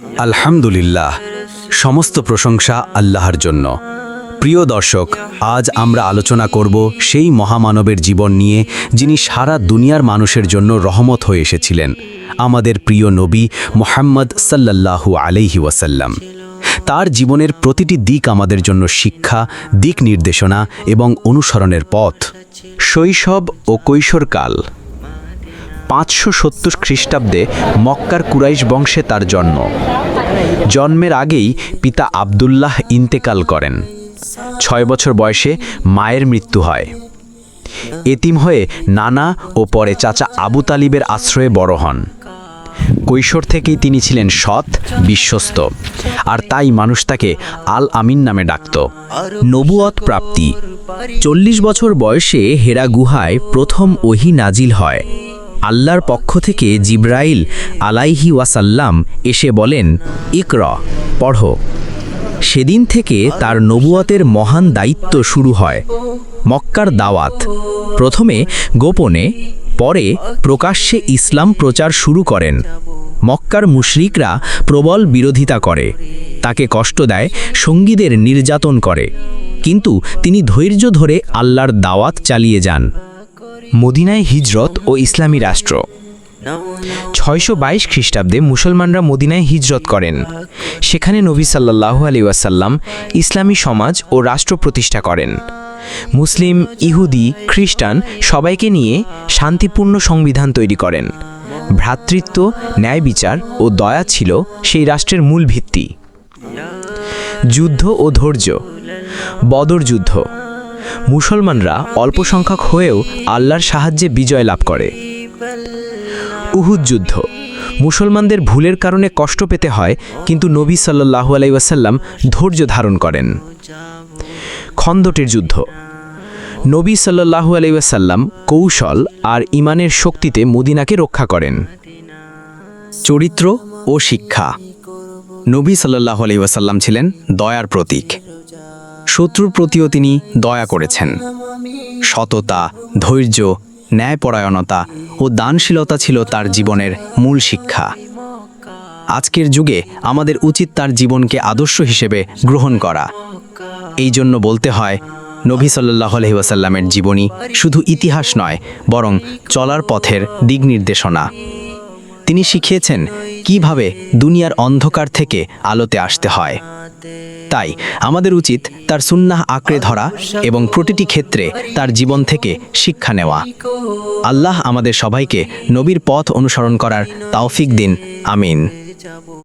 আলহামদুলিল্লাহ, সমস্ত প্রশংসা আল্লাহর জন্য। প্রিয় দর্শক, আজ আমরা আলোচনা করব সেই মহামানবের জীবন নিয়ে, যিনি সারা দুনিয়ার মানুষের জন্য রহমত হয়ে এসেছিলেন, আমাদের প্রিয় নবী মোহাম্মদ সাল্লাল্লাহু আলাইহি ওয়াসাল্লাম। তার জীবনের প্রতিটি দিক আমাদের জন্য শিক্ষা, দিক নির্দেশনা এবং অনুসরণের পথ। শৈশব ও কৈশোরকাল পাঁচশো সত্তর খ্রিস্টাব্দে মক্কার কুরাইশ বংশে তার জন্ম। জন্মের আগেই পিতা আবদুল্লাহ ইন্তেকাল করেন। ছয় বছর বয়সে মায়ের মৃত্যু হয়। এতিম হয়ে নানা ও পরে চাচা আবু তালিবের আশ্রয়ে বড় হন। কৈশোর থেকেই তিনি ছিলেন সৎ, বিশ্বস্ত, আর তাই মানুষ তাকে আল আমিন নামে ডাকত। নবুয়ত প্রাপ্তি। চল্লিশ বছর বয়সে হেরা গুহায় প্রথম ওহি নাজিল হয়। আল্লাহর পক্ষ থেকে জিব্রাইল আলাইহি ওয়াসাল্লাম এসে বলেন, ইকর, পড়ো। সেদিন থেকে তার নবুয়তের মহান দায়িত্ব শুরু হয়, মক্কার দাওয়াত। প্রথমে গোপনে, পরে প্রকাশ্যে ইসলাম প্রচার শুরু করেন। মক্কার মুশরিকরা প্রবল বিরোধিতা করে, তাকে কষ্ট দেয়, সঙ্গীদের নির্যাতন করে। কিন্তু তিনি ধৈর্য ধরে আল্লাহর দাওয়াত চালিয়ে যান। মদিনায় হিজরত ও ইসলামী রাষ্ট্র। ছয়শো বাইশ খ্রিস্টাব্দে মুসলমানরা মদিনায় হিজরত করেন। সেখানে নবী সাল্লাল্লাহু আলি ওয়াসাল্লাম ইসলামী সমাজ ও রাষ্ট্র প্রতিষ্ঠা করেন। মুসলিম, ইহুদি, খ্রিস্টান সবাইকে নিয়ে শান্তিপূর্ণ সংবিধান তৈরি করেন। ভ্রাতৃত্ব, ন্যায় বিচার ও দয়া ছিল সেই রাষ্ট্রের মূল ভিত্তি। যুদ্ধ ও ধৈর্য। বদর যুদ্ধ। মুসলমানরা অল্প সংখ্যক হয়েও আল্লাহর সাহায্যে বিজয় লাভ করে। উহুদ যুদ্ধ। মুসলমানদের ভুলের কারণে কষ্ট পেতে হয়, কিন্তু নবী সাল্লাহু আলাইসাল্লাম ধৈর্য ধারণ করেন। খন্দটের যুদ্ধ। নবী সাল্লাহু আলাইসাল্লাম কৌশল আর ইমানের শক্তিতে মদিনাকে রক্ষা করেন। চরিত্র ও শিক্ষা। নবী সাল্লাহ ওয়াসাল্লাম ছিলেন দয়ার প্রতীক। শত্রুর প্রতিও তিনি দয়া করেছেন। সততা, ধৈর্য, ন্যায়পরায়ণতা ও দানশীলতা ছিল তার জীবনের মূল শিক্ষা। আজকের যুগে আমাদের উচিত তার জীবনকে আদর্শ হিসেবে গ্রহণ করা। এই জন্য বলতে হয়, নবী সাল্লাহ আলহি ওয়াসাল্লামের জীবনী শুধু ইতিহাস নয়, বরং চলার পথের দিক নির্দেশনা। তিনি শিখিয়েছেন কীভাবে দুনিয়ার অন্ধকার থেকে আলোতে আসতে হয়। তাই আমাদের উচিত তার সুন্নাহ আঁকড়ে ধরা এবং প্রতিটি ক্ষেত্রে তার জীবন থেকে শিক্ষা নেওয়া। আল্লাহ আমাদের সবাইকে নবীর পথ অনুসরণ করার তাওফিক দিন। আমিন।